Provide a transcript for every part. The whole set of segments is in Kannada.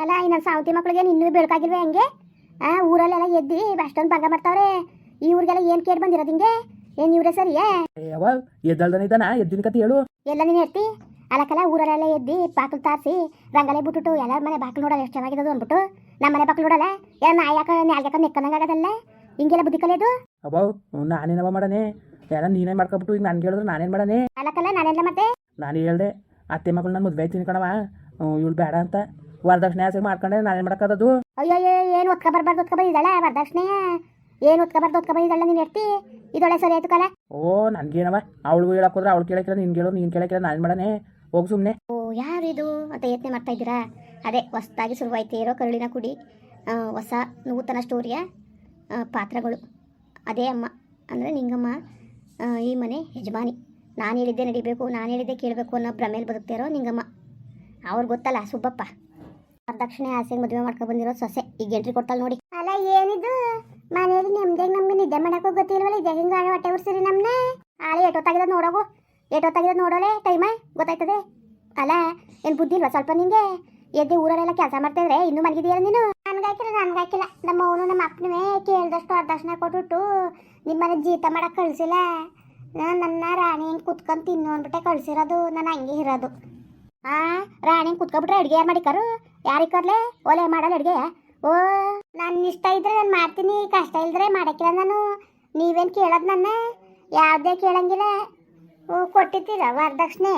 ಅಲ್ಲ ಇನ್ನೊಂದು ಸಾವತಿ ಮಕ್ಳಿಗೆ ಇನ್ನೂ ಬೆಳಕಾಗಿಲ್ವೇ ಹೆಂಗೆ? ಆ ಊರಲ್ಲೆಲ್ಲ ಎದ್ದಿ ಅಷ್ಟೊಂದು ಪಂಗ ಮಾಡ್ತಾವ್ರೆ. ಈ ಊರಿಗೆಲ್ಲ ಏನು ಕೇಳಿ ಬಂದಿರೋದು ಹಿಂಗೆ? ಏನು ಇವ್ರೆ ಸರಿಯೇ ಯಾವ ಎದ್ದಲ್ದನ ಇದ್ದಾನ? ಎದ್ದಿನ ಕತೆ ಹೇಳು. ಎಲ್ಲ ನೀನು ಹೇಳ್ತಿ? ಅಲಕಲ ಊರಲ್ಲೆಲ್ಲ ಎದ್ದಿ ಬಾಕ್ಲು ತಾರಿಸಿ ರಂಗಲೆ ಬಿಟ್ಬಿಟ್ಟು ಎಲ್ಲರ ಮನೆ ಬಾಕ್ಲು ನೋಡಲ್ಲ ಎಷ್ಟು ಚೆನ್ನಾಗಿರೋದು ಅಂದ್ಬಿಟ್ಟು. ನಮ್ಮ ಮನೆ ಬಾಕ್ಲು ನೋಡಲ್ಲ? ಎಲ್ಲ ನಾಯಾಕ ನೆಕ್ಕನಂಗೆ ಆಗೋದಲ್ಲ? ಹಿಂಗೆಲ್ಲ ಬುದ್ಧಿ ಕಲಿಯೋದು? ಅಬ್ಬಾ ನಾನೇನವ ಮಾಡನೆ? ಎಲ್ಲ ನೀನೇ ಮಾಡ್ಕೊಬಿಟ್ಟು ಈಗ ನನ್ಗೆ ಹೇಳಿದ್ರೆ ನಾನೇನು ಮಾಡನೆ? ಅಲಕಲ ನಾನೆಲ್ಲ ಮತ್ತೆ? ನಾನು ಹೇಳ್ದೆ ಅತ್ತೆ ಮಗಳು ನಾನು ಮದುವೆ ಆಯ್ತೀನಿ ಕಣವ ಇವಳು ಬೇಡ ಅಂತ. ವರದಕ್ಷಿಣೆ ಆಸೆ ಮಾಡ್ಕೊಂಡೆ ನಾನೇನು ಮಾಡೋಕ್ಕದದು ಅಯ್ಯೋ ಏನ್ ಏನು ಒತ್ಕ ಬರ್ಬಾರ್ದು ಒತ್ಕ ಬಂದಿದ್ದಾಳೆ ವರದಕ್ಷಿಣೆ? ಏನು ಒತ್ಕ ಒತ್ಕ ಬಂದಿದ್ದಾಳೆ ನೀನು ಎತ್ತಿ ಇದೊಳೆ ಸರಿ ಆಯ್ತು ಕಲ. ಓ ನನಗೇನವ? ಅವಳು ಹೇಳಕ್ ಹೋದ್ರೆ ಅವಳು ಕೇಳಕ್ಕಿಲ್ಲ ನೀನು ಕೇಳೋ ನೀನು ಕೇಳಕ್ಕಿಲ್ಲ ನಾನು ಮಾಡನೆ ಹೋಗ್ ಸುಮ್ನೆ. ಓ ಯಾರಿದು ಅಂತ ಯತ್ನೆ ಮಾಡ್ತಾ ಇದ್ದೀರಾ? ಅದೇ ಹೊಸ್ದಾಗಿ ಶುರುವಾಯ್ತು ಇರೋ ಕರುಳಿನ ಕುಡಿ. ಹೊಸ ನೂತನ ಸ್ಟೋರಿಯ ಪಾತ್ರಗಳು. ಅದೇ ಅಮ್ಮ. ಅಂದರೆ ನಿಂಗಮ್ಮ ಈ ಮನೆ ಯಜಮಾನಿ. ನಾನು ಹೇಳಿದ್ದೆ ನಡಿಬೇಕು ನಾನು ಹೇಳಿದ್ದೆ ಕೇಳಬೇಕು ಅನ್ನೋ ಭ್ರಮೇಲಿ ಬದುಕ್ತಾ ಇರೋ ನಿಂಗಮ್ಮ. ಅವ್ರು ಗೊತ್ತಲ್ಲ ಸುಬ್ಬಪ್ಪ. ವರದಕ್ಷಿಣೆ ಆಸೆಗೆ ಮದುವೆ ಮಾಡ್ಕೊಂಡು ಬಂದಿರೋ ಸೊಸೆ. ಈಗ ಎಂಟ್ರಿ ಕೊಡ್ತಾಳೆ ನೋಡಿ. ಅಲ್ಲ, ಏನಿದು? ಮನೇಲಿ ನೆಮ್ಮದಿಯಾಗಿ ನಮ್ಗೆ ನಿದ್ದೆ ಮಾಡಕ್ಕೂ ಗೊತ್ತಿಲ್ವಲ್ಲ, ಇದೆ ಹಿಂಗೆ ಹೊಟ್ಟೆ ಉರ್ಸಿರಿ ನಮ್ಮನ್ನ ಆಲೆ ಎಷ್ಟೊತ್ತಾಗಿದೆ ನೋಡೋಗು. ಎಷ್ಟೊತ್ತಾಗಿದೆ ನೋಡೋಲೆ, ಟೈಮ? ಗೊತ್ತಾಯ್ತದೆ? ಅಲ್ಲ, ಏನು ಬುದ್ಧಿ ಇಲ್ವಾ ಸ್ವಲ್ಪ ನಿಂಗೆ? ಎದ್ದು ಊರಲ್ಲೆಲ್ಲ ಕೆಲಸ ಮಾಡ್ತಾ ಇದ್ರೆ ಇನ್ನೂ ಮಲಗಿದೆಯಲ್ಲ ನೀನು? ನನ್ಗಾಕಿಲ್ಲ ನನ್ಗಾಕಿಲ್ಲ ನಮ್ಮ ಅವನು ನಮ್ಮ ಅಪ್ಪನವೇ ಕೇಳಿದಷ್ಟು ವರದಕ್ಷಿಣೆ ಕೊಟ್ಬಿಟ್ಟು ನಿಮ್ಮನೆ ಜೀತ ಮಾಡಕ್ಕೆ ಕಳಿಸಿಲ್ಲ. ನನ್ನ ರಾಣಿ ಹಿಂಗೆ ಕುತ್ಕೊಂಡು ತಿನ್ನು ಅಂದ್ಬಿಟ್ಟೆ ಕಳಿಸಿರೋದು ನಾನು ಹಂಗೆ ಇರೋದು. ಆ ರಾಣಿ ಹಿಂಗೆ ಕುತ್ಕೊಬಿಟ್ರೆ ಅಡುಗೆ ಯಾರು ಮಾಡಿಕಾರು? ಯಾರಿಗೆ ಕೊಡ್ಲೆ? ಒಲೆ ಮಾಡಲ್ಲ ಅಡುಗೆ. ಓ ನನ್ನ ಇಷ್ಟ ಇದ್ರೆ ನಾನು ಮಾಡ್ತೀನಿ ಕಷ್ಟ ಇಲ್ದ್ರೆ ಮಾಡಕ್ಕಿಲ್ಲ ನಾನು. ನೀವೇನು ಕೇಳೋದು ನನ್ನ? ಯಾವುದೇ ಕೇಳಂಗಿಲ್ಲ. ಓ ಕೊಟ್ಟಿದ್ದೀರ ವರದಕ್ಷಿಣೆ.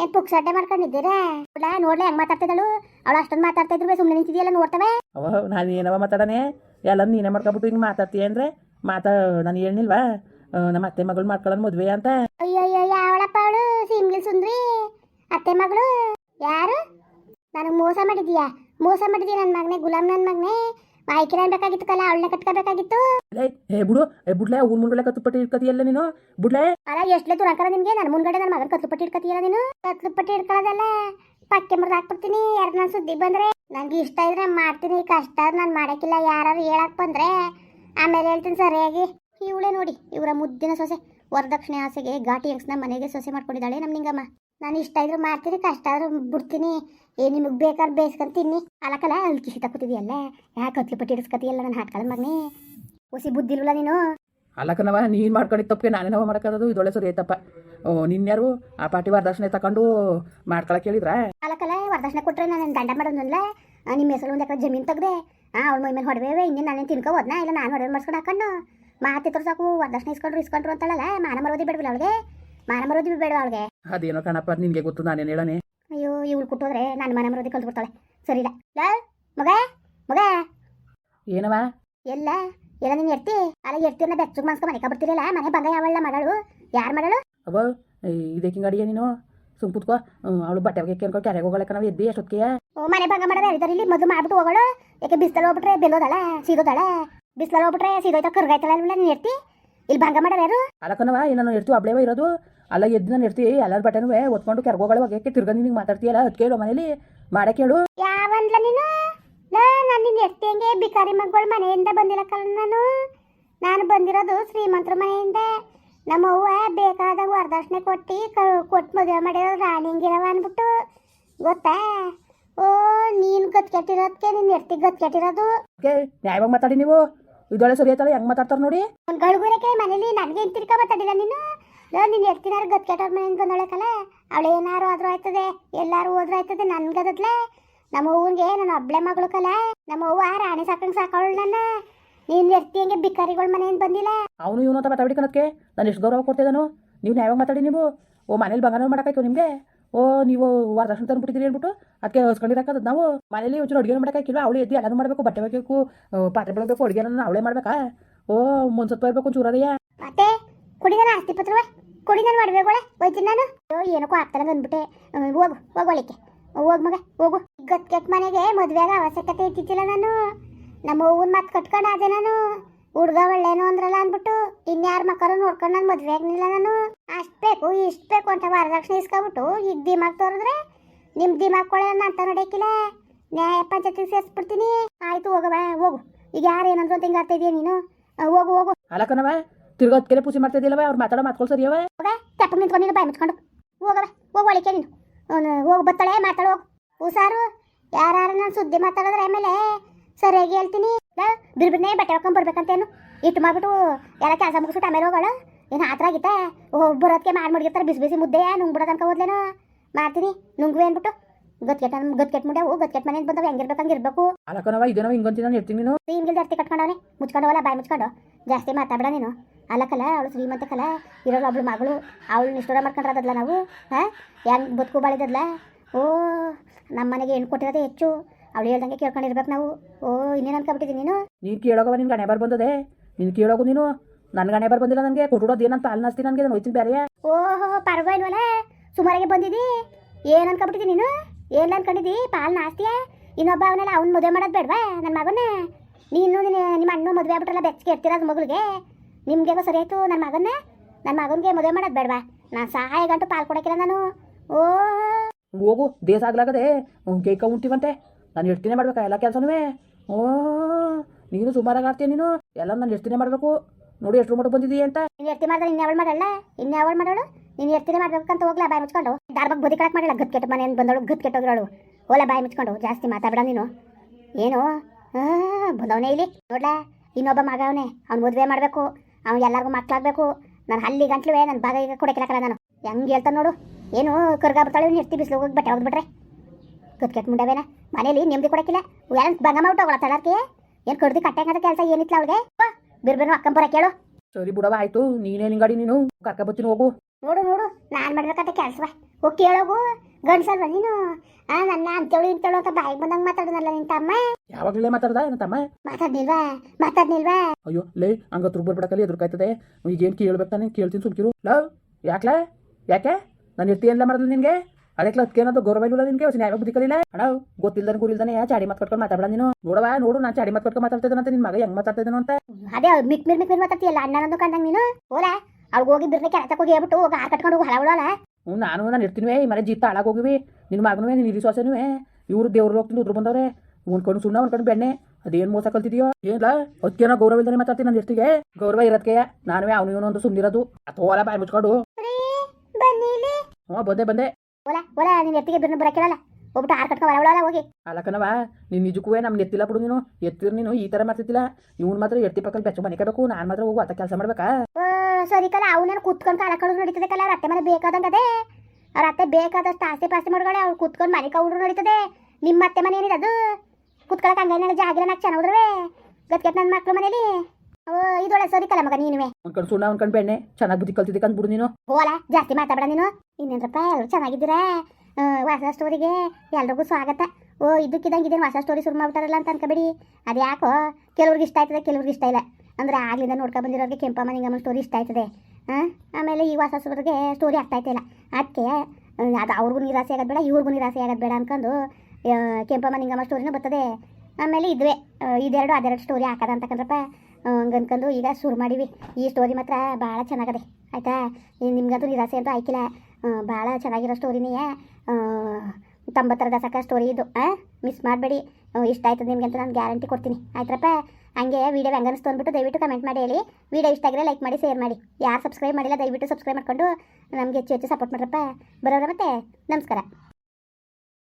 ಏನು ಪುಕ್ಸಡ್ಡೆ ಮಾಡ್ಕೊಂಡಿದ್ದೀರಾ? ನೋಡ್ಲಾ ನೋಡ್ಲೆ ಹೆಂಗೆ ಮಾತಾಡ್ತಿದ್ದಳು? ಅವಳು ಅಷ್ಟೊಂದು ಮಾತಾಡ್ತಿದ್ರು ಸುಮ್ಮನೆ ನಿಂತಿದೆಯಲ್ಲ ನೋಡ್ತವೆ. ಅವ ನಾನು ಏನವ ಮಾತಾಡನೆ? ಎಲ್ಲ ನೀನೇ ಮಾಡ್ಕೊಬಿಟ್ಟು ಹಿಂಗೆ ಮಾತಾಡ್ತೀಯ ಅಂದರೆ? ಮಾತಾ ನಾನು ಹೇಳಿಲ್ವಾ ನಮ್ಮ ಅತ್ತೆ ಮಗಳು ಮಾಡ್ಕೊಳ್ಳೋದು ಮದುವೆ ಅಂತ. ಅಯ್ಯಯ್ಯೋ ಯಾವಳಪ್ಪ ಅವಳು? ಸಿಂಗಲ್ ಸುಂದ್ರಿ. ಅತ್ತೆ ಮಗಳು? ಯಾರು? ನನಗೆ ಮೋಸ ಮಾಡಿದೀಯಾ ಮೋಸ ಮಾಡಿದೀಯ ನನ್ನ ಮಗನೇ ಗುಲಾಮ್ ನನ್ನ ಮಗನೇ? ಮಾಯ್ಕಿರ ಬೇಕಾಗಿತ್ತು ಕಲ ಅವಳನ್ನ ಕಟ್ಕೋಬೇಕಾಗಿತ್ತು. ಏ ಬಿಡು ಏ ಬಿಡ್ಲೆ ಊರ್ ಮುಂದ್ಗಡೆ ಕತ್ತುಪಟ್ಟಿ ಇಟ್ಕತಿಯಲ್ಲ ನೀನು? ಬಿಡ್ಲೆ? ಅಲ್ಲ ಎಷ್ಟಲೇ ತುರಾಕರ ನಿನ್ಗೆ ನನ್ನ ಮುಂದ್ಗಡೆ ನನ್ನ ಮಗನ ಕತ್ತುಪಟ್ಟಿ ಪಟ್ಟಿ ಇಟ್ಕತೀಯಲ್ಲ ನೀನು? ಕತ್ತುಪಟ್ಟಿ ಇಟ್ಕೊಳ್ಳೋದಲ್ಲ ಪಕ್ಕೆ ಮುರಿದು ಹಾಕ್ಬಿಡ್ತೀನಿ. ನಾನು ಸುದ್ದಿ ಬಂದ್ರೆ ನನಗೆ ಇಷ್ಟ ಇದ್ರೆ ಮಾಡ್ತೀನಿ. ಕಷ್ಟ ನಾನು ಮಾಡೋಕ್ಕಿಲ್ಲ. ಯಾರು ಹೇಳಕ್ ಬಂದ್ರೆ ಆಮೇಲೆ ಹೇಳ್ತೀನಿ ಸರಿಯಾಗಿ. ಇವಳೇ ನೋಡಿ ಇವರ ಮುದ್ದಿನ ಸೊಸೆ. ವರದಕ್ಷಿಣೆ ಆಸೆಗೆ ಘಾಟಿ ಯಂಗ್ಸ್ನ ಮನೆಗೆ ಸೊಸೆ ಮಾಡ್ಕೊಂಡಿದ್ದಾಳೆ ನಮ್ಮ ನಿಂಗಮ್ಮ. ನಾನು ಇಷ್ಟ ಆದರೂ ಮಾಡ್ತೀನಿ ಕಷ್ಟ ಆದ್ರೂ ಬಿಡ್ತೀನಿ. ಏ ನಿಮಗೆ ಬೇಕಾದ್ರೆ ಬೇಯಿಸ್ಕೊಂಡು ತಿನ್ನಿ. ಅಲಕಲ್ಲ ಅಲ್ಲಿ ಕಿಸಿ ತಕ್ಕೋತಿದ್ಯಲ್ಲ ಯಾಕೆ ಕತ್ಲು ಪಟ್ಟಿ ಇಡಿಸ್ಕತಿಯಲ್ಲ ನಾನು ಹಾಟ್ಕೊಳ್ಳೋ ಮಗನೇ? ಹುಸಿ ಬುದ್ಧಿ ಇಲ್ವಲ್ಲ ನೀನು? ಅಲಕನವ ನೀನು ಮಾಡ್ಕೊಂಡಿದ್ದ ತಪ್ಪಿಗೆ ನಾವು ಮಾಡ್ಕೊಳ್ಳೋದು. ಇದೊಳ್ಳೆ ಸರಿ ಐತಪ್ಪ ಓ ನಿನ್ಯಾರು ಆ ಪಾಟಿ ವರದಕ್ಷಿಣೆ ತಗೊಂಡು ಮಾಡ್ಕೊಳಕ್ಕೆ ಹೇಳಿದ್ರ? ಅಲಕಲ ವರದಕ್ಷಿಣೆ ಕೊಟ್ಟರೆ ನಾನು ದಂಡ ಮಾಡೋದಲ್ಲ ನಿಮ್ಮ ಹೆಸರು ಒಂದು ಎಕರೆ ಜಮೀನು ತೆಗ್ದೆ. ಹಾಂ ಅವಳು ಮೈ ಮೇಲೆ ಹೊಡವೆ ಇನ್ನೇನು ನಾನೇನು ತಿನ್ಕೋಬೋದ್ನ ಇಲ್ಲ ನಾನು ಹೊಡವೆ ಮಾಡ್ಸ್ಕೊಂಡು ಹಾಕೊಂಡು ಮಾತಿದ್ರು ಸಾಕು ವರದಕ್ಷಿಣೆ ಇಸ್ಕೊಂಡ್ರು ಇಸ್ಕೊಂಡ್ರು ಅಂತಳಲ್ಲ. ಮಾನ ಮರೋದಿ ಬೇಡವಿಲ್ಲ ಅವಳಿಗೆ. ಮಾನ ಮರೋದಿ ಬೇಡ ಅವಳಿಗೆ? ಅದೇನೋ ಕಣಪ್ಪ ನಿನಗೆ ಗೊತ್ತು ನಾನೇನು ಹೇಳನೆ ಅಯ್ಯೋ ಇವಳು ಕೊಟ್ಟೋದ್ರೆ ನಾನು ಮನೆ ಮರೋದಿ ಕಲ್ತ್ಬಿಡ್ತಾಳೆ. ಸರಿ ಇಲ್ಲ ಮಗ ಮಗ. ಏನವ? ಎಲ್ಲ ಎಲ್ಲ ನೀನು ಎರ್ತಿ? ಅಲ್ಲ ಎರ್ತಿಯನ್ನ ಬೆಚ್ಚಗೆ ಮಾಸ್ಕ ಮನೆ ಕಬಿಡ್ತಿರಲ್ಲ ಮನೆ ಬಂಗ ಯಾವಳ ಮಾಡಳು. ಯಾರು ಮಾಡಳು? ಅವ ಇದಕ್ಕಿಂಗ್ ಅಡಿಗೆ ನೀನು? ಸುಮ್ ಕುತ್ಕೋ. ಅವಳು ಬಟ್ಟೆ ಬಗ್ಗೆ ಕೇಳ್ಕೊ ಕೆರೆಗೆ ಹೋಗಲಕ್ಕ ನಾವು ಎದ್ದಿ ಎಷ್ಟೊತ್ತಿಗೆ? ಓ ಮನೆ ಭಂಗ ಮಾಡೋದು ಹೇಳಿದಾರೆ ಇಲ್ಲಿ ಮೊದಲು ಮಾಡ್ಬಿಟ್ಟು ಹೋಗೋಳು. ಯಾಕೆ ಬಿಸಿಲಲ್ಲಿ ಹೋಗ್ಬಿಟ್ರೆ ಬೆಲ್ಲೋದಳ ಸೀದೋದಳ? ಬಿಸಿಲಲ್ಲಿ ಹೋಗ್ಬಿಟ್ರೆ ಸೀದೋಯ್ತಾ ಕರ್ಗಾಯ್ತಲ್ಲ ನೀನು ಎರ್ತಿ? ಇಲ್ಲಿ ಭಂಗ ಮಾಡೋರು ಯಾರು? ಅಲ್ಲಕನವ ನಾನು ಇರ್ತೀವಿ ಅಬ್ಳೇವ ಇರೋದು? ಅಲ್ಲ ಎದ್ದು ನಾನು ಇರ್ತೀವಿ ಎಲ್ಲರ ಬಟನ್ ಒತ್ಕೊಂಡು ಕೆರ್ಗೋಗಳ ಬಗ್ಗೆ ತಿರ್ಗ ನಿನಗೆ ಮಾತಾಡ್ತೀಯಲ್ಲ? ಅದ್ ಕೇಳು ಮನೇಲಿ ಮಾಡಕ್ಕೆ ಹೇಳು ಯಾವಂದ್ಲ ನೀನು? ನಾನು ನಿನ್ನ ಹಂಗೆ ಬಿಕಾರಿ ಮಗಳು ಮನೆಯಿಂದ ಬಂದಿರಕ್ಕಲ್ಲ ನಾನು. ನಾನು ಬಂದಿರೋದು ಶ್ರೀಮಂತರ ಮನೆಯಿಂದ. ನಮ್ಮ ಅವ್ವ ಬೇಕಾದಾಗ ವರದಕ್ಷಿಣೆ ಕೊಟ್ಟು ಕೊಟ್ಟು ಮದುವೆ ಮಾಡಿರೋ ರಾಣಿಂಗಿರವ ಅಂದ್ಬಿಟ್ಟು ಗೊತ್ತಾ? ಓ ನೀನು ಗತ್ ಕೆಟ್ಟಿರೋದಕ್ಕೆ ನಿನ್ನ ಎರ್ತಿ ಗತ್ ಕೆಟ್ಟಿರೋದು. ನ್ಯಾಯವಾಗಿ ಮಾತಾಡಿ ನೀವು. ಇದೊಳೆ ಸರಿ ಆಯ್ತಲ್ಲ ಹೆಂಗೆ ಮಾತಾಡ್ತಾರೆ ನೋಡಿ. ಒಂದು ಗಳಿಗುರಕ್ಕೆ ಮನೇಲಿ ನನಗೆ ತಿರ್ಕ ಮಾತಾಡಿಲ್ಲ ನೀನು? ನೀನು ಎತ್ತಿನಾರು ಗತ್ ಕೆಟ್ಟವ್ರ ಮನೆಯಿಂದ ಬಂದೊಳಕಲ್ಲ ಅವಳು ಏನಾರು ಆದ್ರೂ ಆಯ್ತದೆ ಎಲ್ಲಾರು ಹೋದ್ರೂ ಆಯ್ತದೆ ನನ್ಗದತ್ಲೆ ನಮ್ಮ ಅವ್ವನ್ಗೆ ನನ್ನ ಒಬ್ಳೆ ಮಗಳು ಕಲ ನಮ್ಮ ಅವ್ವ ರಾಣಿ ಸಾಕಂಗ್ ಸಾಕವಳು ನನ್ನ. ನೀನು ಎತ್ತಿ ಹಂಗೆ ಬಿಕಾರಿಗಳ ಮನೆಯಿಂದ ಬಂದಿಲ್ಲ. ಅವನು ಇವನು ಅಂತ ಕನಕ್ಕೆ ನಾನು ಎಷ್ಟು ಗೌರವ ಕೊಡ್ತಿದ್ದಾನು ನೀವು ಯಾವಾಗ ಮಾತಾಡಿ ನೀವು. ಓ ಮನೇಲಿ ಬಂಗಾರ ಮಾಡೋಕ್ಕಾಯ್ತು ನಿಮಗೆ? ಓ ನೀವು ವರದಕ್ಷಿಣೆ ತಂದ್ಬಿಟ್ಟಿದ್ದೀರಿ ಅಂದ್ಬಿಟ್ಟು ಅದಕ್ಕೆ ಹೊಸ್ಕೊಂಡಿರಕ್ಕದ ನಾವು? ಮನೇಲಿ ಒಂಚೂರು ಅಡುಗೆ ಮಾಡೋಕ್ಕಾಗಿಲ್ವಾ ಅವಳು ಎದ್ದು ಎಲ್ಲನೂ ಮಾಡಬೇಕು ಬಟ್ಟೆ ಬೇಕು ಪಾತ್ರೆ ಬೆಳಬೇಕು ಅಡುಗೆ ಅವಳೇ ಮಾಡ್ಬೇಕಾ? ಓ ಮುನ್ಸತ್ವ ಇರಬೇಕು ಒಂಚೂರು ಅದೆಯಾ ಮತ್ತೆ ಕುಡಿದಾನ ಆಸ್ತಿ ಪತ್ರವ? ಕುಡಿದಾನ ಮಾಡ್ಬೇಕೊಳೆ ಹೋಯ್ತೀನಿ ನಾನು. ಏನಕ್ಕೋ ಆಗ್ತಾನೆ ಬಂದ್ಬಿಟ್ಟೆ ಹ್ಮ್, ಹೋಗು ಹೋಗೋಳಿಕೆ ಹೋಗ್ ಮಗ ಹೋಗು. ಗತ್ ಕೆಟ್ಟ ಮನೆಗೆ ಮದುವೆಗೆ ಅವಶ್ಯಕತೆ ಇತ್ತಿಲ್ಲ ನಾನು. ನಮ್ಮ ಹೂವಿನ ಮತ್ತೆ ಕಟ್ಕೊಂಡು ಅದೇ ನಾನು. ಹುಡ್ಗ ಒಳ್ಳೇನು ಅಂದ್ರಲ್ಲ ಅಂದ್ಬಿಟ್ಟು ಇನ್ಯಾರ ಮಕ್ಕಳು ನೋಡ್ಕೊಂಡು ನಾನು ಮದುವೆ ಆಗ್ಲಿಲ್ಲ ನಾನು. ಅಷ್ಟು ಬೇಕು ಇಷ್ಟು ಬೇಕು ಅಂತ ವರದಕ್ಷಿಣೆ ಇಸ್ಕೊಬಿಟ್ಟು ಈಗ ದಿಮಾಗ್ ತೋರಿದ್ರೆ ನಿಮ್ಮ ದಿಮಾಗ್ ಕೊಳೆ ಅಂತ ನಡೆಯಕ್ಕಿಲ್ಲ ನ್ಯಾಯ ಪಂಚಾಯತಿಗೆ ಸೇರಿಸ್ಬಿಡ್ತೀನಿ. ಆಯ್ತು ಹೋಗವ ಹೋಗು. ಈಗ ಯಾರು ಏನಂದ್ರು ಅಂತ ನೀನು? ಹೋಗು ಹೋಗು. ಹೋಗು ಅಲ್ಲಕನವ ಅದಕ್ಕೆ ಪೂಜೆ ಮಾಡ್ತಾ ಇದ್ದಿಲ್ಲವ ಅವ್ರು ಮಾತಾಡೋ ಮಾತ್ಕೊಳ್ ಸರಿಯವ? ಹೋಗ, ತಪ್ಪ ನಿಂತ್ಕೊಂಡು ಬಾಯಿ ಮುಚ್ಕೊಂಡು. ಹೋಗವ ಹೋಗು ಒಳಿಕೆ ನೀನು. ಹೋಗಿ ಬತ್ತಾಳೆ ಮಾತಾಡು ಹುಷಾರು. ಯಾರು ನಾನು ಸುದ್ದಿ ಮಾತಾಡಿದ್ರೆ ಆಮೇಲೆ ಸರಿಯಾಗಿ ಹೇಳ್ತೀನಿ. ಬಿರ್ಬಿರ್ನೇ ಬಟ್ಟೆ ಹಾಕೊಂಡು ಬರ್ಬೇಕಂತೇನು. ಇಟ್ಟು ಮಾಡ್ಬಿಟ್ಟು ಎಲ್ಲ ಕೆಲಸ ಮುಗಿಸ್ಬಿಟ್ಟು ಆಮೇಲೆ ಹೋಗೋಳು. ಏನು ಆತರ ಆಗಿತ್ತೆ? ಓ ಬರೋದಕ್ಕೆ ಮಾಡಿ ಮಡಗಿರ್ತಾರೆ, ಬಿಸಿ ಬಿಸಿ ಮುದ್ದೆ ನುಂಗ್ಬಿಡೋದು ಅನ್ಕೋ ಹೋದ್ಲೇನೋ. ಮಾಡ್ತೀನಿ, ನುಂಗುವೆ ಅಂದ್ಬಿಟ್ಟು. ಗತ್ಕೆಟ್ ಗತ್ಕೆಟ್ ಮುಡ್ಯಾವು ಗತ್ಕೆಟ್ ಮನೆ ಬಂದವ ಹೆಂಗಿರ್ಬೇಕು ಹಂಗಿರ್ಬೇಕು ಅಲ್ಲಕ್ಕನವ ಇದೇನೋ ಹಿಂಗಂತೀನಿ ನಾನು ಇರ್ತೀನಿ ನೀನು. ಹಿಂಗಿಲ್ದ ಅರ್ತಿ ಕಟ್ಕೊಂಡವನೆ ಮುಚ್ಕೊಂಡವಲ್ಲ ಬಾಯಿ ಮುಚ್ಕೊಂಡು? ಜಾಸ್ತಿ ಮಾತಾಡ ನೀನು. ಅಲ್ಲಕ್ಕಲ್ಲ ಅವಳು ಶ್ರೀಮಂತಕ್ಕಲ್ಲ ಇರೋಳು ಒಬ್ಳು ಮಗಳು ಅವಳು ನಿಷ್ಠೂರ ಮಾಡ್ಕೊಂಡ್ರದಲ್ಲ ನಾವು ಹಾಂ? ಹೆಂಗ್ ಬದುಕು ಬಾಳಿದದ್ಲ? ಓ ನಮ್ಮ ಮನೆಗೆ ಹೆಣ್ಣು ಕೊಟ್ಟಿರೋದೇ ಹೆಚ್ಚು. ಅವಳು ಹೇಳ್ದಂಗೆ ಕೇಳ್ಕೊಂಡಿರ್ಬೇಕು ನಾವು. ಓ ಇನ್ನೇನು ಅನ್ಕೊಬಿಟ್ಟಿದ್ದೀನಿ ನೀನು? ನೀನು ಕೇಳೋಗವ ನಿನ್ ಗಣೆ ಬರ್ ಬಂದದೆ. ನೀನು ಕೇಳೋಗು ನೀನು. ನನ್ನ ಗಣೆ ಬರ್ ಬಂದಿಲ್ಲ ನನಗೆ ಕೊಟ್ಟುಡೋದು ಏನಂತ ಅಲ್ಲಿ ನಾಸ್ತಿ ನನಗೆ ನಾನು ಹೋಯ್ತೀನಿ ಬೇರೆ ಓಹೋ ಪರವಾಗಿಲ್ವಲ್ಲ ಸುಮಾರಿಗೆ ಬಂದಿದ್ದಿ ಏನು ಅನ್ಕೊಬಿಟ್ಟಿದ್ದೀನಿ ನೀನು? ಏನು ಅನ್ಕೊಂಡಿದ್ದಿ? ಪಾಲ್ ನಾಸ್ತಿಯ ಇನ್ನೊಬ್ಬ ಅವನೆಲ್ಲ ಅವ್ನ ಮದುವೆ ಮಾಡೋದು ಬೇಡವಾ? ನನ್ನ ಮಗನ ನೀನು ನಿನ್ನ ನಿಮ್ಮ ಅಣ್ಣ ಮದುವೆ ಆಗ್ಬಿಟ್ರಲ್ಲ ಬೆಚ್ಚಗೆ ಇರ್ತಿರೋದು ಮಗಳಿಗೆ? ನಿಮ್ಗೆ ಸರಿ ಆಯ್ತು ನನ್ನ ಮಗನ್ನ? ನನ್ನ ಮಗನಿಗೆ ಮದುವೆ ಮಾಡೋದು ಬೇಡವಾ? ನಾನು ಸಹಾಯ ಗಂಟು ಪಾಲ್ ಕೊಡಕಿಲ್ಲ ನಾನು. ಓ! ಹೋಗು ದೇಶ ಆಗ್ಲಾಗದೆ. ಕೇಕ ಉಂಟಿವಂತೆ. ನಾನು ಇರ್ತೀನಿ ಮಾಡ್ಬೇಕಾ ಎಲ್ಲ ಕೆಲಸನೂ ಓ! ನೀನು ಸುಮಾರಾಗಿ ಆಡ್ತೀಯ ನೀನು? ಎಲ್ಲ ನಾನು ಇರ್ತೀನಿ ಮಾಡಬೇಕು? ನೋಡಿ ಎಷ್ಟು ಮಟ್ಟ ಬಂದಿದ್ದೀಯ ಅಂತ. ನೀನು ಎರ್ತಿ ಮಾಡಿದ್ರೆ ಇನ್ಯಾವಳು ಮಾಡಲ್ಲ ಇನ್ಯಾವಳು ಮಾಡೋಳು ನೀನು ಎರ್ತಿನೇ ಮಾಡ್ಬೇಕಂತ ಹೋಗ್ಲಾ ಬಾಯಿ ಮುಚ್ಕೊಂಡು. ದಾರ್ಬಾಗ್ ಬುದ್ಧಿ ಕಳಕ್ ಮಾಡಿಲ್ಲ ಗತ್ ಕೆಟ್ಟ ಮನೆಯಿಂದ ಬಂದಳು ಗತ್ ಕೆಟ್ಟೋಗಿರೋಳು ಓಲ ಬಾಯಿ ಮುಚ್ಕೊಂಡು, ಜಾಸ್ತಿ ಮಾತಾಡಬೇಡ ನೀನು. ಏನು? ಬಂದವನೇ ಇಲ್ಲಿ. ನೋಡ್ಲಾ, ಇನ್ನೊಬ್ಬ ಮಗ ಅವನೇ. ಮದುವೆ ಮಾಡಬೇಕು. ಅವ್ನು ಎಲ್ಲರಿಗೂ ಮಕ್ಕಳಾಗಬೇಕು ನಾನು ಹಲ್ಲಿ ಗಂಟ್ಲುವೆ ನನ್ನ ಭಾಗ ಈಗ ಕೊಡಕ್ಕಿಲ್ಲ ನಾನು. ಹೆಂಗೆ ಹೇಳ್ತಾನೆ ನೋಡು. ಏನು, ಕರ್ಗ ಬರ್ತಾಳೆ ನಿರ್ತಿ ಬಿಸಿಲು ಹೋಗಿ ಬಟ್ಟೆ ಹೋಗ್ಬಿಟ್ರೆ ಗತ್ ಕೆಟ್ಟ ಮುಂಡವೇನ? ಮನೇಲಿ ನೆಮ್ಮದಿ ಕೊಡಕ್ಕಿಲ್ಲ. ಯಾರು ಬಂಗ ಮಾಡ್ಬಿಟ್ಟು ಹೋಗಲ್ಲ ತಳಕ್ಕೆ ಏನು ಕಡ್ದು ಕಟ್ಟಂಗದ ಕೆಲಸ ಏನಿತ್ತಲ್ಲ ಅವಳಿಗೆ? ಬಿರ್ಬೇನು ಅಕ್ಕಂಬರ ಕೇಳು. ಸರಿ ಬಿಡವ ಆಯ್ತು. ನೀನೇ ನಿಂಗಾಡಿ ನೀನು. ಕರ್ಕ ಬರ್ತೀನಿ ಹೋಗು. ನೋಡು ನೋಡು ನಾನು ಮಾಡ್ಬೇಕಂತ ಕೆಲಸ ಹೋಗಿ ಕೇಳೋಗು ಗಂಡ್ಸಲ್ವ ನೀನು? ಆ ನನ್ನ ಅಂತೇಳು ಇಂತೇಳು ಅಂತ ಬಾಯಿಗೆ ಬಂದಂಗ ಮಾತಾಡೋದಲ್ಲ ನಿನ್ ತಮ್ಮ? ಯಾವಾಗಲೇ ಮಾತಾಡ್ದ ನನ್ನ ತಮ್ಮ? ಮಾತಾಡ್ನಿಲ್ವಾ? ಮಾತಾಡ್ನಿಲ್ವಾ? ಅಯ್ಯೋ ಲೇ ಹಂಗ ತುರ್ಬ್ ಬರ್ಬಿಡಕಲ್ಲಿ ಎದುರ್ಕಾಯ್ತದೆ ಈಗೇನು ಕೇಳ್ಬೇಕು ತಾನೆ ಕೇಳ್ತೀನಿ ಸುಮ್ಕಿರು. ಲವ್ ಯಾಕ್ಲ? ಯಾಕೆ? ನಾನು ಇರ್ತಿ ಎಲ್ಲ ಮಾಡಿದ್ಲು ನಿನ್ಗೆ? ಅದಕ್ಕೆ ಅದಕ್ಕೇನದು ಗೌರವ ಇಲ್ಲ ನಿನ್ಗೆ? ಯಾವಾಗ ಬುದ್ಧಿ ಕಲಿಲ್ಲ? ಅಣ್ಣ ಗೊತ್ತಿಲ್ದಾನೆ ಗುರಿಲ್ದಾನೆ ಯಾ ಚಾಡಿ ಮಾತು ಕಟ್ಕೊಂಡು ಮಾತಾಡ ನೀನು. ನೋಡವಾ ನೋಡು ನಾನು ಚಾಡಿ ಮಾತು ಕಟ್ಕೊಂಡು ಮಾತಾಡ್ತಿದ್ದಾನಂತ ನಿನ್ ಮಗ ಹೆಂಗ್ ಮಾತಾಡ್ತಿದ್ದಾನು ಅಂತ. ಅದೇ ಮಿಕ್ ಮಿರ್ ಮಿಕ್ ಮಿರ್ ಮಾತಾಡ್ತೀಯಲ್ಲ ಅಣ್ಣನಂದು ಕಂಡಂಗೆ ನೀನು? ಓಲಾ ಅವ್ಳಿಗೆ ಹೋಗಿ ಬಿರ್ನೆ ಕೆಳತಕ್ಕೆ ಹೋಗಿ ಹೇಳ್ಬಿಟ್ಟು ಹೋಗಿ ಆ ಕಟ್ಕೊಂಡು ಹೋಗಿ ಹಳವಳಲ್ಲ ಹ್ಞೂ ನಾನು ನಾನು ಇರ್ತೀನಿ ಈ ಮನೆ ಜೀತ ಹಾಳಾಗೋಗಿವಿ ನಿನ್ನ ಮಗನೂ ನಿನ್ನ ವಿಶ್ವಾಸನೂ ಇವ್ರು ದೇವ್ರು ಹೋಗ್ತೀನಿ ಉದ್ರು ಬಂದವ್ರೆ. ಉಣ್ಕೊಂಡು ಸುಣ್ಣ ಉಣ್ಕೊಂಡು ಬೆಣ್ಣೆ. ಅದೇನು ಮೋಸ ಕಲ್ತಿದ್ಯೋ? ಏನಿಲ್ಲ ಅದಕ್ಕೇನೋ ಗೌರವ ಇಲ್ದೇ ಮಾತಾಡ್ತೀನಿ ನನ್ನ ಎಷ್ಟಿಗೆ ಗೌರವ ಇರೋದಕ್ಕೆ ನಾನು ಅವನು ಇವನು ಒಂದು ಸುಮ್ಮನಿರೋದು ಅಥವಾ ಬಾಯ್ ಮುಚ್ಕೊಂಡು. ಹ್ಞೂ ಬಂದೆ ಬಂದೆ. ಓಲಾ ಓಲಾ ನಿನ್ನ ಎತ್ತಿಗೆ ಬಿರ್ನ ಬರಕ್ಕಿರಲ್ಲ ಹೋಗ್ಬಿಟ್ಟು ಆರು ಕಟ್ಕೊ ಹಳವಳಲ್ಲ ಹೋಗಿ. ಅಲ್ಲಕ್ಕನವ ನೀನು ನಿಜಕ್ಕೂ ನಮ್ಮ ಎತ್ತಿಲ್ಲ ಬಿಡು ನೀನು. ಎತ್ತಿರ್ ನೀನು ಈ ತರ ಮಾಡ್ತಿದ್ದಿಲ್ಲ. ಇವ್ನು ಮಾತ್ರ ಎತ್ತಿ ಪಕ್ಕದಲ್ಲಿ ಬೆಚ್ಚ ಮನೆ ಕಬೇಕು ನಾನು ಮಾತ್ರ ಹೋಗು ಅತ್ತ ಕೆಲಸ ಮಾಡ್ಬೇಕಾ? ಸರಿ ಕಲ ಅವನೇನು ಕುತ್ಕೊಂಡು ಕಾಲ ಕಳೆದ್ರು ನಡೀತದೆ ಕಲ ಅತ್ತೆ ಮನೆ ಬೇಕಾದಂಗೆ ಅದೇ ಅವ್ರ ಅತ್ತೆ ಬೇಕಾದಷ್ಟು ಆಸ್ತಿ ಪಾಸ್ತಿ ಮಾಡ್ಕೊಳ್ಳೆ ಅವ್ರು ಕುತ್ಕೊಂಡು ಮನೆ ಕೌಡ್ರು ನಡೀತದೆ. ನಿಮ್ಮ ಅತ್ತೆ ಮನೆ ಏನಿದೆ ಅದು? ಕುತ್ಕೊಳಕ್ಕೆ ಹಂಗೆ ನನಗೆ ಜಾಗಿರ ನಾಲ್ಕು ಚೆನ್ನಾಗಿದ್ರವೆ ಗತ್ಗೆಟ್ ನನ್ನ ಮಕ್ಳು ಮನೇಲಿ. ಓ ಇದೊಳೆ ಸರಿ ಕಲ ಮಗ ನೀನುವೆ. ಒಂದ್ಕಂಡು ಸುಣ್ಣ ಒಂದ್ಕಂಡು ಬೆಣ್ಣೆ. ಚೆನ್ನಾಗಿ ಬುದ್ಧಿ ಕಲ್ತಿದ್ದೆ ಅಂದ್ಬಿಡು ನೀನು. ಹೋಲ ಜಾಸ್ತಿ ಮಾತಾಡ ನೀನು. ಇನ್ನೇನ್ರಪ್ಪ ಎಲ್ಲರೂ ಚೆನ್ನಾಗಿದ್ದೀರಾ? ಹೊಸ ಸ್ಟೋರಿಗೆ ಎಲ್ರಿಗೂ ಸ್ವಾಗತ. ಓ ಇದಕ್ಕಿದಂಗೆ ಇದೇನು ಹೊಸ ಸ್ಟೋರಿ ಶುರು ಮಾಡ್ಬಿಟ್ಟಾರಲ್ಲ ಅಂತ ಅನ್ಕೋಬೇಡಿ. ಅದು ಯಾಕೋ ಕೆಲವ್ರಿಗೆ ಇಷ್ಟ ಆಯ್ತದೆ ಕೆಲವ್ರಿಗೆ ಇಷ್ಟ ಇಲ್ಲ. ಅಂದರೆ ಆಗಲಿಂದ ನೋಡ್ಕೊ ಬಂದಿರೋರಿಗೆ ಕೆಂಪಮ್ಮ ಸ್ಟೋರಿ ಇಷ್ಟ ಆಯ್ತದೆ. ಆಮೇಲೆ ಈ ಹೊಸ ಸ್ಟೋರಿಗೆ ಸ್ಟೋರಿ ಆಗ್ತಾ ಇಲ್ಲ ಅದಕ್ಕೆ ಅದು ಅವ್ರಿಗೂ ನಿರಾಸೆ ಆಗೋದು ಬೇಡ ಇವ್ರಿಗೂ ನಿರಾಸೆ ಆಗೋದು ಬೇಡ ಅನ್ಕೊಂಡು ಆ, ಕೆಂಪಮ್ಮ ಸ್ಟೋರಿನೂ ಬರ್ತದೆ. ಆಮೇಲೆ ಇದುವೆ. ಇದೆರಡು ಅದೆರಡು ಸ್ಟೋರಿ ಹಾಕದ ಅಂತಕಂದ್ರಪ್ಪ ಹಂಗೆ ಅನ್ಕೊಂಡು ಈಗ ಶುರು ಮಾಡಿವಿ. ಈ ಸ್ಟೋರಿ ಮಾತ್ರ ಭಾಳ ಚೆನ್ನಾಗದೆ. ಆಯಿತಾ? ನಿಮ್ಗಂತೂ ನಿರಾಸೆ ಅಂತೂ ಆಯ್ಕಿಲ್ಲ. ಭಾಳ ಚೆನ್ನಾಗಿರೋ ಸ್ಟೋರಿನೇ ತೊಂಬತ್ತರ ದಶಕ ಸ್ಟೋರಿ ಇದು. ಮಿಸ್ ಮಾಡಬೇಡಿ. ಇಷ್ಟ ಆಯ್ತದೆ ನಿಮಗೆ ಅಂತ ನಾನು ಗ್ಯಾರಂಟಿ ಕೊಡ್ತೀನಿ. ಆಯ್ತರಪ್ಪ? ಹಂಗೆ ವೀಡಿಯೋ ಹೆಂಗೆ ಅನಿಸ್ತು ಅಂದ್ಬಿಟ್ಟು ದಯವಿಟ್ಟು ಕಮೆಂಟ್ ಮಾಡಿ ಹೇಳಿ. ವೀಡಿಯೋ ಇಷ್ಟ ಆಗಿದ್ರೆ ಲೈಕ್ ಮಾಡಿ ಶೇರ್ ಮಾಡಿ. ಯಾರು ಸಬ್ಸ್ಕ್ರೈಬ್ ಮಾಡಿಲ್ಲ, ದಯವಿಟ್ಟು ಸಬ್ಸ್ಕ್ರೈಬ್ ಮಾಡಿಕೊಂಡು ನಮಗೆ ಹೆಚ್ಚು ಹೆಚ್ಚು ಸಪೋರ್ಟ್ ಮಾಡ್ರಪ್ಪ. ಬರೋರ ಮತ್ತೆ? ನಮಸ್ಕಾರ.